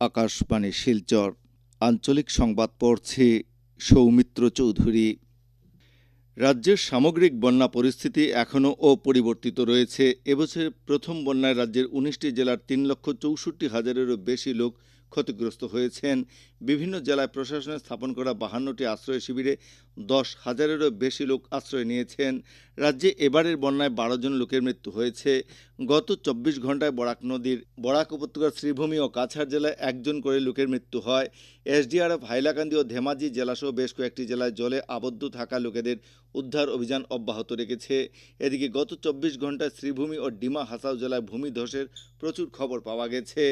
আকাশবাণী শিলচর, আঞ্চলিক সংবাদ পড়ছি সৌমিত্র চৌধুরী। রাজ্যের সামগ্রিক বন্যা পরিস্থিতি এখনও অপরিবর্তিত রয়েছে। এবছর প্রথম বন্যায় রাজ্যের উনিশটি জেলার তিন লক্ষ চৌষট্টি হাজারেরও বেশি লোক ক্ষতিগ্রস্ত হয়েছেন। বিভিন্ন জেলায় প্রশাসনে স্থাপন করা বাহান্নটি আশ্রয় শিবিরে দশ হাজারেরও বেশি লোক আশ্রয় নিয়েছেন। রাজ্যে এবারের বন্যায় বারো জন লোকের মৃত্যু হয়েছে। গত চব্বিশ ঘন্টায় বরাক নদীর, বরাক উপত্যকার শ্রীভূমি ও কাছাড় জেলায় একজন করে লোকের মৃত্যু হয়। এসডিআরএফ, হাইলাকান্দি ও ধেমাজি জেলাসহ বেশ কয়েকটি জেলায় জলে আবদ্ধ থাকা লোকেদের উদ্ধার অভিযান অব্যাহত রেখেছে। এদিকে গত চব্বিশ ঘন্টায় শ্রীভূমি ও ডিমা হাসাও জেলায় ভূমিধসের প্রচুর খবর পাওয়া গেছে।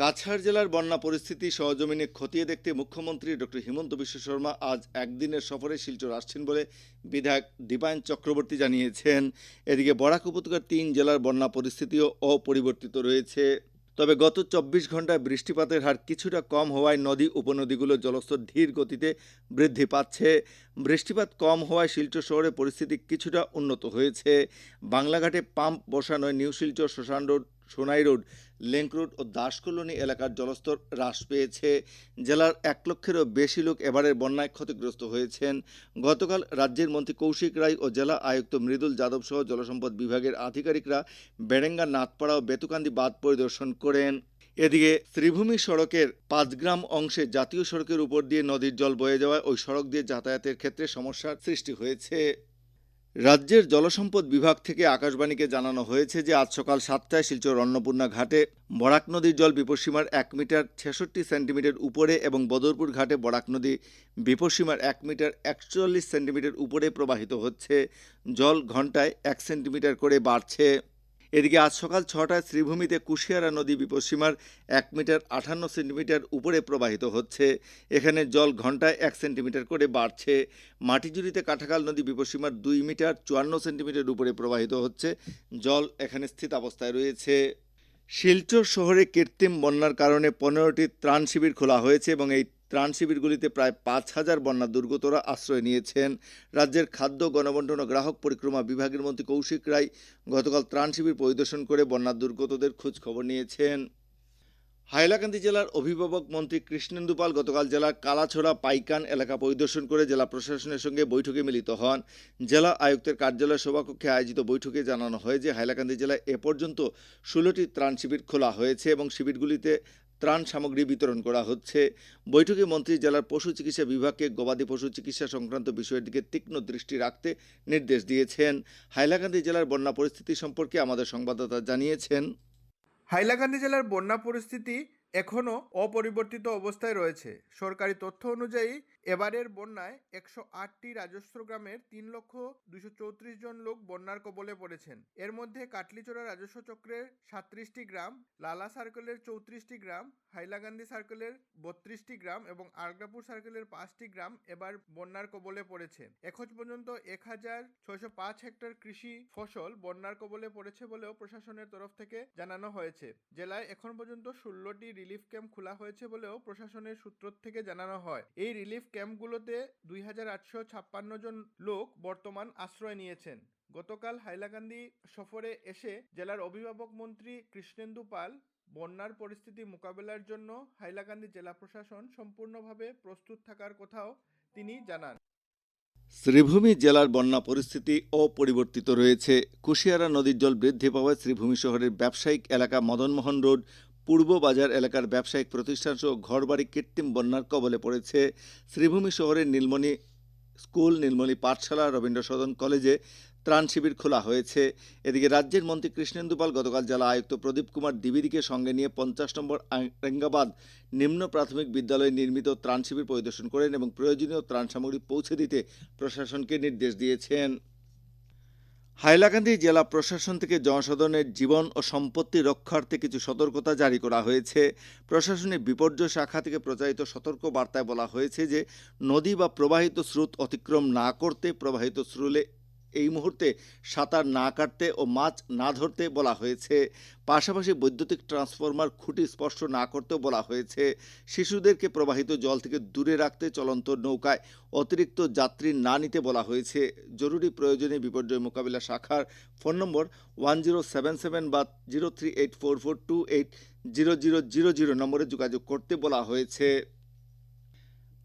কাছাড় জেলার বন্যা পরিস্থিতি সহজমিনে খতিয়ে দেখতে মুখ্যমন্ত্রী ডক্টর হিমন্ত বিশ্ব শর্মা আজ একদিনের সফরে শিলচর আসছেন বলে বিধায়ক দীপায়ন চক্রবর্তী জানিয়েছেন। এদিকে বরাক উপত্যকার তিন জেলার বন্যা পরিস্থিতিও অপরিবর্তিত রয়েছে। তবে গত চব্বিশ ঘন্টায় বৃষ্টিপাতের হার কিছুটা কম হওয়ায় নদী উপনদীগুলো জলস্তর ধীর গতিতে বৃদ্ধি পাচ্ছে। বৃষ্টিপাত কম হওয়ায় শিলচর শহরে পরিস্থিতি কিছুটা উন্নত হয়েছে। বাংলাঘাটে পাম্প বসানোয় নিউ শিলচর শ্মশান road Sonai road, link road ও দাসকলোনি এলাকার জলস্তর হ্রাস পেয়েছে। জেলার এক লক্ষেরও বেশি লোক এবারের বন্যায় ক্ষতিগ্রস্ত হয়েছেন। গতকাল রাজ্যের মন্ত্রী কৌশিক রায় ও জেলা আয়ুক্ত মৃদুল যাদব সহ জলসম্পদ বিভাগের আধিকারিকরা বেড়েঙ্গা নাথপাড়া ও বেতুকান্দি বাঁধ পরিদর্শন করেন। এদিকে শ্রীভূমি সড়কের পাঁচগ্রাম অংশে জাতীয় সড়কের উপর দিয়ে নদীর জল বয়ে যাওয়ায় ওই সড়ক দিয়ে যাতায়াতের ক্ষেত্রে সমস্যার সৃষ্টি হয়েছে। রাজ্যের জলসম্পদ বিভাগ থেকে আকাশবাণীকে জানানো হয়েছে যে আজ সকাল সাতটায় শিলচর অন্নপূর্ণা ঘাটে বরাক নদীর জল বিপসীমার এক মিটার ছেষট্টি সেন্টিমিটার উপরে এবং বদরপুর ঘাটে বরাক নদী বিপসীমার এক মিটার একচল্লিশ সেন্টিমিটার উপরে প্রবাহিত হচ্ছে। জল ঘন্টায় এক সেন্টিমিটার করে বাড়ছে। এদিকে আজ সকাল ছটায় শ্রীভূমিতে কুশিয়ারা নদী বিপদসীমার এক মিটার আটান্ন সেন্টিমিটার উপরে প্রবাহিত হচ্ছে। এখানে জল ঘন্টায় এক সেন্টিমিটার করে বাড়ছে। মাটিজুড়িতে কাঠাকাল নদী বিপদসীমার দুই মিটার চুয়ান্ন সেন্টিমিটার উপরে প্রবাহিত হচ্ছে। জল এখানে স্থিতাবস্থায় রয়েছে। শিলচর শহরে কৃত্রিম বন্যার কারণে পনেরোটি ত্রাণ শিবির খোলা হয়েছে এবং এই ত্রাণ শিবিরগুলিতে প্রায় পাঁচ হাজার বন্যা দুর্গতরা আশ্রয় নিয়েছেন। রাজ্যের খাদ্য, গণবন্টন ও গ্রাহক পরিক্রমা বিভাগের মন্ত্রী কৌশিক রায় গতকাল ত্রাণ শিবির পরিদর্শন করে বন্যা দুর্গতদের খোঁজ খবর নিয়েছেন। হাইলাকান্দি জেলার অভিভাবক মন্ত্রী কৃষ্ণেন্দু পাল গতকাল জেলার কালাছড়া পাইকান এলাকা পরিদর্শন করে জেলা প্রশাসনের সঙ্গে বৈঠকে মিলিত হন। জেলা আয়ুক্তের কার্যালয় সভাকক্ষে আয়োজিত বৈঠকে জানানো হয় যে হাইলাকান্দি জেলায় এ পর্যন্ত ষোলোটি ত্রাণ শিবির খোলা হয়েছে এবং শিবিরগুলিতে ত্রাণ সামগ্রী বিতরণ করা হচ্ছে। বৈঠকে মন্ত্রী জেলার পশু চিকিৎসা বিভাগকে গবাদি পশু চিকিৎসা সংক্রান্ত বিষয়ের দিকে তীক্ষ্ণ দৃষ্টি রাখতে নির্দেশ দিয়েছেন। হাইলাকান্দি জেলার বন্যা পরিস্থিতি সম্পর্কে আমাদের সংবাদদাতা জানিয়েছেন। হাইলাকান্দি জেলার বন্যা পরিস্থিতি এখনও অপরিবর্তিত অবস্থায় রয়েছে। সরকারি তথ্য অনুযায়ী এবারের বন্যায় একশো আটটি রাজস্ব গ্রামের তিন লক্ষ দুশো চৌত্রিশ জন লোক বন্যার কবলে পড়েছেন। এর মধ্যে কাটলিচড়া রাজস্ব চক্রের সাত্রিশটি গ্রাম, লালা সার্কেলের চৌত্রিশটি গ্রাম, হাইলাকান্দি সার্কেলের বত্রিশটি গ্রাম এবং আরগাপুর সার্কেলের পাঁচটি গ্রাম এবার বন্যার কবলে পড়েছে। এখন পর্যন্ত এক হাজার ছয়শো পাঁচ হেক্টর কৃষি ফসল বন্যার কবলে পড়েছে বলেও প্রশাসনের তরফ থেকে জানানো হয়েছে। জেলায় এখন পর্যন্ত ষোলোটি রিলিফ ক্যাম্প খোলা হয়েছে বলেও প্রশাসনের সূত্র থেকে জানানো হয়। এই রিলিফ ক্যাম্পগুলোতে দুই হাজার আটশো ছাপ্পান্ন জন লোক বর্তমান আশ্রয় নিয়েছেন। গতকাল হাইলাকান্দি সফরে এসে জেলার অভিভাবক মন্ত্রী কৃষ্ণেন্দু পাল বন্যার পরিস্থিতি মোকাবেলার জন্য হাইলাকান্দি জেলা প্রশাসন সম্পূর্ণভাবে প্রস্তুত থাকার কথাও তিনি জানান। শ্রীভূমি জেলার বন্যা পরিস্থিতি অপরিবর্তিত রয়েছে। কুশিয়ারা নদীর জল বৃদ্ধি পাওয়ায় শ্রীভূমি শহরের ব্যবসায়িক এলাকা মদনমোহন রোড পূর্ব বাজার এলাকার ব্যবসায়িক প্রতিষ্ঠান সহ ঘরবাড়ি কৃত্রিম বন্যার কবলে পড়েছে শ্রীভূমি শহরের নীলমণি স্কুল, নীলমণি পাঠশালা, রবীন্দ্র সদন কলেজে ত্রাণ শিবির খোলা হয়েছে। এদিকে রাজ্যের মন্ত্রী কৃষ্ণেন্দু পাল গতকাল জেলা আয়ুক্ত প্রদীপ কুমার দ্বিবেদীকে সঙ্গে নিয়ে পঞ্চাশ নম্বর আরেঙ্গাবাদ নিম্ন প্রাথমিক বিদ্যালয়ে নির্মিত ত্রাণ শিবির পরিদর্শন করেন এবং প্রয়োজনীয় ত্রাণ সামগ্রী পৌঁছে দিতে প্রশাসনকে নির্দেশ দিয়েছেন। হাইলাকান্দি জেলা প্রশাসন থেকে জনসাধারণের জীবন ও সম্পত্তি রক্ষার্থে কিছু সতর্কতা জারি করা হয়েছে। প্রশাসনের বিপর্যয় শাখা থেকে প্রচারিত সতর্ক বার্তায় বলা হয়েছে যে, নদী বা প্রবাহিত স্রোত অতিক্রম না করতে প্রবাহিত স্রোলে এই মুহূর্তে সাঁতার না কাটতে ও মাছ না ধরতে বলা হয়েছে। পাশাপাশি বৈদ্যুতিক ট্রান্সফরমার খুঁটি স্পর্শ না করতেও বলা হয়েছে। শিশুদেরকে প্রবাহিত জল থেকে দূরে রাখতে চলন্ত নৌকায় অতিরিক্ত যাত্রী না নিতে বলা হয়েছে। জরুরি প্রয়োজনে বিপর্যয় মোকাবিলা শাখার phone number one zero seven seven বা zero three eight four four two eight zero zero zero zero নম্বরে যোগাযোগ করতে বলা হয়েছে।